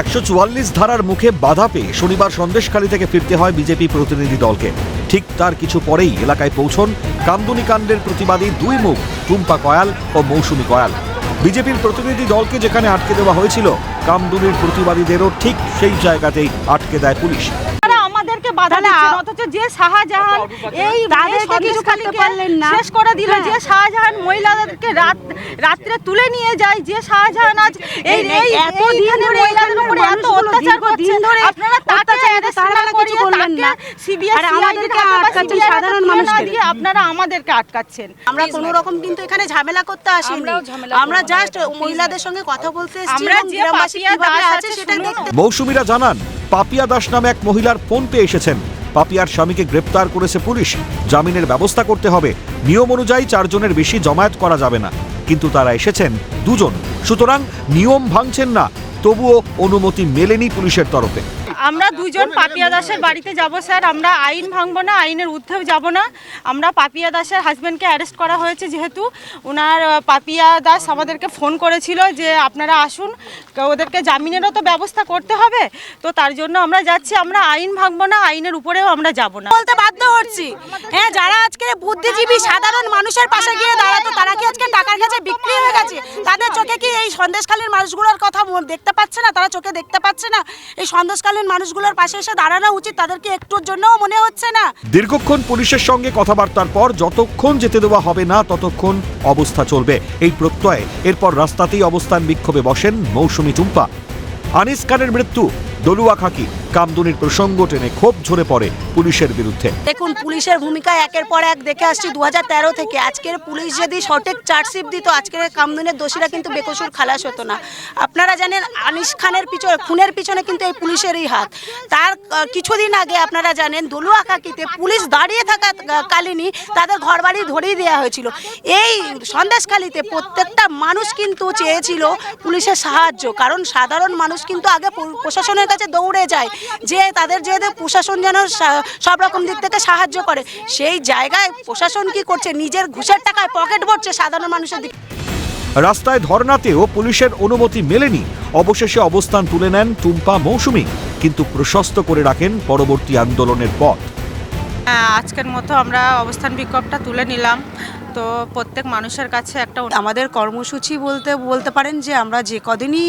একশো চুয়াল্লিশ ধারার মুখে বাধা পেয়ে শনিবার সন্দেশখালী থেকে ফিরতে হয় বিজেপি প্রতিনিধি দলকে। ঠিক তার কিছু পরেই এলাকায় পৌঁছন কান্দুনি কাণ্ডের প্রতিবাদী দুই মুখ, টুম্পা কয়াল ও মৌসুমী কয়াল। বিজেপির প্রতিনিধি দলকে যেখানে আটকে দেওয়া হয়েছিল, কামদুনির প্রতিবাদীদেরও ঠিক সেই জায়গাতেই আটকে দেয় পুলিশ। তারা আমাদেরকে বাধা দিচ্ছেন অথচ যে শাহজাহান এই তাদেরকে কিছু করতে সন্দেশখালীকে পারলেন না। শেষ করে দিল হ্যাঁ। যে শাহজাহান মহিলাদেরকে রাত রাত্রে তুলে নিয়ে যায় যে শাহজাহান আজ এই এই- এত দিন ধরে মহিলাদের উপরে এত অত্যাচার ধরে আপনারা তাকে তারা কিছু বললেন না। আর আমাদেরকে আটকাচ্ছেন সাধারণ মানুষকে। দিয়ে আপনারা আমাদেরকে আটকাচ্ছেন আমরা কোনো রকম কিন্তু এখানে ঝামেলা করতে আসিনি আমরা জাস্ট মহিলাদের সঙ্গে কথা বলতে এসেছি আমরা যে আছে সেটা দেখতে মৌসুমীরা জানান পাপিয়া দাস নামে এক মহিলার ফোন পেয়ে এসেছেন। পাপিয়ার স্বামীকে গ্রেপ্তার করেছে পুলিশ। জামিনের ব্যবস্থা করতে হবে। নিয়ম অনুযায়ী চারজনের বেশি জমায়েত করা যাবে না। কিন্তু তারা এসেছেন দুজন। সুতরাং নিয়ম ভাঙছেন না। তবুও অনুমতি মেলেনি পুলিশের তরফে। আমরা দুজন পাপিয়া দাসের বাড়িতে যাব স্যার। আমরা আইন ভাঙবো না আইনের ঊর্ধ্বেও যাব না। আমরা পাপিয়া দাসের হাজব্যান্ডকে অ্যারেস্ট করা হয়েছে যেহেতু। ওনার পাপিয়া দাস আমাদেরকে ফোন করেছিল যে আপনারা আসুন। ওদেরকে জামিনেরও তো ব্যবস্থা করতে হবে। তো তার জন্য আমরা যাচ্ছি। আমরা আইন ভাঙবো না আইনের উপরেও আমরা যাব না। বলতে বাধ্য হচ্ছি। হ্যাঁ যারা আজকে বুদ্ধিজীবী সাধারণ মানুষের পাশে গিয়ে দাঁড়াতো তারা কি আজকে টাকার কাছে বিক্রি হয়ে গেছে? তাদের চোখে কি এই সন্দেশকালীন মানুষগুলোর কথা দেখতে পাচ্ছে না? তারা চোখে দেখতে পাচ্ছে না? এই সন্দেশকালীন মানুষগুলোর পাশে এসে দাঁড়ানো উচিত, তাদেরকে একটুর জন্যও মনে হচ্ছে না। দীর্ঘক্ষণ পুলিশের সঙ্গে কথাবার্তার পর যতক্ষণ যেতে দেওয়া হবে না, ততক্ষণ অবস্থা চলবে। এই প্রত্যয়ে এরপর রাস্তাতেই অবস্থান বিক্ষোভে বসেন মৌসুমী টুম্পা। আনিস খানের মৃত্যু। দলুয়া খাকি কামদুনির প্রসঙ্গ টেনে ক্ষোভ ঝরে পড়ে পুলিশের বিরুদ্ধে। দেখুন পুলিশের ভূমিকা একের পর এক দেখে আসছি দু হাজার তেরো থেকে। আজকের পুলিশ যদি সঠিক চার্জশিট দিত আজকের কামদুনের দোষীরা কিন্তু বেকসুর খালাস হতো না। আপনারা জানেন আনিস খানের পিছনে খুনের পিছনে কিন্তু এই পুলিশেরই হাত। তার কিছুদিন আগে আপনারা জানেন দলুয়া খাকিতে পুলিশ দাঁড়িয়ে থাকা আহ, কালীনই তাদের ঘরবাড়ি ধরিয়ে দেওয়া হয়েছিল। এই সন্দেশখালিতে প্রত্যেকটা মানুষ কিন্তু চেয়েছিল পুলিশের সাহায্য কারণ সাধারণ মানুষ কিন্তু আগে প্রশাসনের কাছে দৌড়ে যায় যে তাদের যে প্রশাসন যেন সা- সব রকম দিক থেকে সাহায্য করে সেই জায়গায় প্রশাসন কি করছে? নিজের ঘুষের টাকায় পকেট ভরছে সাধারণ মানুষের দিকে। রাস্তায় ধর্নাতেও পুলিশের অনুমতি মেলেনি। অবশেষে অবস্থান তুলে নেন টুম্পা মৌসুমি কিন্তু প্রশস্ত করে রাখেন পরবর্তী আন্দোলনের পথ। হ্যাঁ, আজকের মতো আমরা অবস্থান বিক্ষোভটা তুলে নিলাম। তো প্রত্যেক মানুষের কাছে একটা আমাদের কর্মসূচি বলতে বলতে পারেন যে আমরা যে কদিনই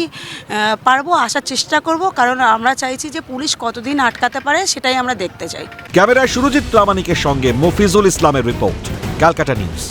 পারব আসার চেষ্টা করব কারণ আমরা চাইছি যে পুলিশ কতদিন আটকাতে পারে সেটাই আমরা দেখতে চাই। ক্যামেরায় সুরজিৎ প্রামাণিকের সঙ্গে মফিজুল ইসলামের রিপোর্ট ক্যালকাটা নিউজ।